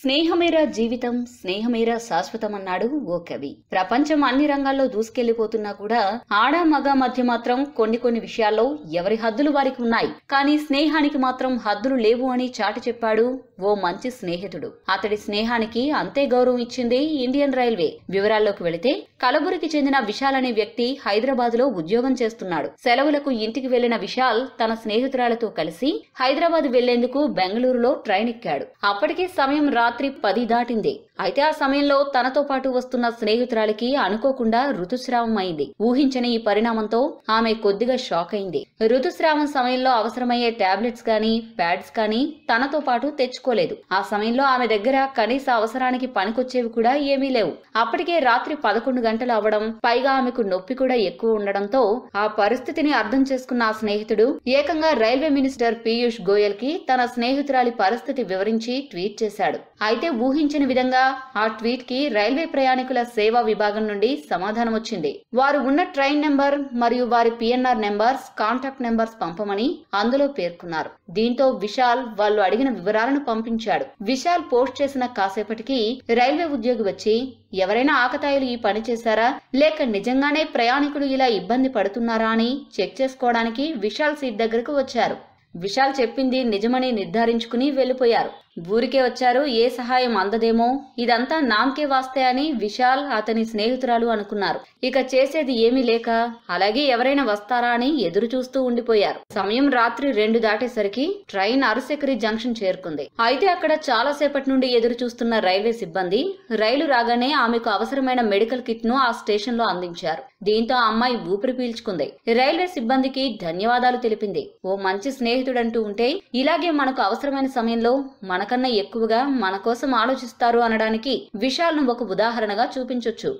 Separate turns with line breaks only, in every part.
స్నేహమేరా జీవితం స్నేహమేరా శాశ్వతం అన్నాడు ఓ కవి. ప్రపంచం అన్ని రంగాల్లో దూసుకెళ్ళిపోతున్నా కూడా ఆడ మగ మధ్య మాత్రం కొన్ని కొన్ని విషయాల్లో ఎవరి హద్దులు వారికి ఉన్నాయి. కానీ స్నేహానికి మాత్రం హద్దులు లేవు అని చాటి చెప్పాడు ఓ మంచి స్నేహితుడు. అతడి స్నేహానికి అంతే గౌరవం ఇచ్చింది ఇండియన్ రైల్వే. వివరాల్లోకి వెళితే కలబురికి చెందిన విశాల్ అనే వ్యక్తి హైదరాబాద్లో ఉద్యోగం చేస్తున్నాడు. సెలవులకు ఇంటికి వెళ్ళిన విశాల్ తన స్నేహితురాలతో కలిసి హైదరాబాద్ వెళ్ళేందుకు బెంగళూరులో ట్రైన్ ఎక్కాడు. అప్పటికే సమయం రాత్రి పది దాటింది. అయితే ఆ సమయంలో తనతో పాటు వస్తున్న స్నేహితురాలికి అనుకోకుండా ఋతుస్రావం అయింది. ఊహించని ఈ పరిణామంతో ఆమె కొద్దిగా షాక్ అయింది. ఋతుస్రావం సమయంలో అవసరమయ్యే టాబ్లెట్స్ కానీ ప్యాడ్స్ కానీ తనతో పాటు తెచ్చుకోలేదు. ఆ సమయంలో ఆమె దగ్గర కనీస అవసరానికి పనికొచ్చేవి కూడా ఏమీ లేవు. అప్పటికే రాత్రి పదకొండు గంటలు అవ్వడం పైగా ఆమెకు నొప్పి కూడా ఎక్కువ ఉండడంతో ఆ పరిస్థితిని అర్థం చేసుకున్న ఆ స్నేహితుడు ఏకంగా రైల్వే మినిస్టర్ పీయూష్ గోయల్కి తన స్నేహితురాలి పరిస్థితి వివరించి ట్వీట్ చేశాడు. అయితే ఊహించని విధంగా ఆ ట్వీట్కి రైల్వే ప్రయాణికుల సేవా విభాగం నుండి సమాధానం వచ్చింది. వారు ఉన్న ట్రైన్ నెంబర్ మరియు వారి పిఎన్ఆర్ నెంబర్స్ కాంటాక్ట్ నెంబర్స్ పంపమని అందులో పేర్కొన్నారు. దీంతో విశాల్ వాళ్ళు అడిగిన వివరాలను పంపించాడు. విశాల్ పోస్ట్ చేసిన కాసేపటికి రైల్వే ఉద్యోగి వచ్చి ఎవరైనా ఆకతాయిలు ఈ పని చేశారా? లేక నిజంగానే ప్రయాణికులు ఇలా ఇబ్బంది పడుతున్నారా? అని చెక్ చేసుకోవడానికి విశాల్ సీట్ దగ్గరకు వచ్చారు. విశాల్ చెప్పింది నిజమని నిర్ధారించుకుని వెళ్ళిపోయారు ఊరికే వచ్చారు ఏ సహాయం అందదేమో ఇదంతా నామ్కే వాస్తే అని విశాల్ అతని స్నేహితురాలు అనుకున్నారు. ఇక చేసేది ఏమీ లేక అలాగే ఎవరైనా వస్తారా అని ఎదురు చూస్తూ ఉండిపోయారు. సమయం రాత్రి రెండు దాటేసరికి ట్రైన్ అరసెకరి జంక్షన్ చేరుకుంది. అయితే అక్కడ చాలా సేపటి నుండి ఎదురు చూస్తున్న రైల్వే సిబ్బంది రైలు రాగానే ఆమెకు అవసరమైన మెడికల్ కిట్ను ఆ స్టేషన్లో అందించారు. దీంతో అమ్మాయి ఊపిరి పీల్చుకుంది. రైల్వే సిబ్బందికి ధన్యవాదాలు తెలిపింది. ఓ మంచి స్నేహితుడంటూ ఉంటే ఇలాగే మనకు అవసరమైన సమయంలో మన మనకన్నా ఎక్కువగా మన కోసం ఆలోచిస్తారు అనడానికి విషయాలను ఒక ఉదాహరణగా చూపించొచ్చు.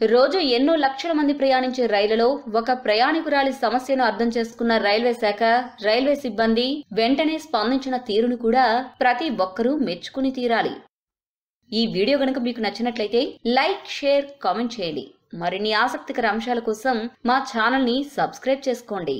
రోజు ఎన్నో లక్షల మంది ప్రయాణించే రైళ్ళలో ఒక ప్రయాణికురాలి సమస్యను అర్థం చేసుకున్న రైల్వే శాఖ రైల్వే సిబ్బంది వెంటనే స్పందించిన తీరును కూడా ప్రతి ఒక్కరూ మెచ్చుకుని తీరాలి. ఈ వీడియో గనుక మీకు నచ్చినట్లయితే లైక్ షేర్ కామెంట్ చేయండి. మరిన్ని ఆసక్తికర అంశాల కోసం మా ఛానల్ని సబ్స్క్రైబ్ చేసుకోండి.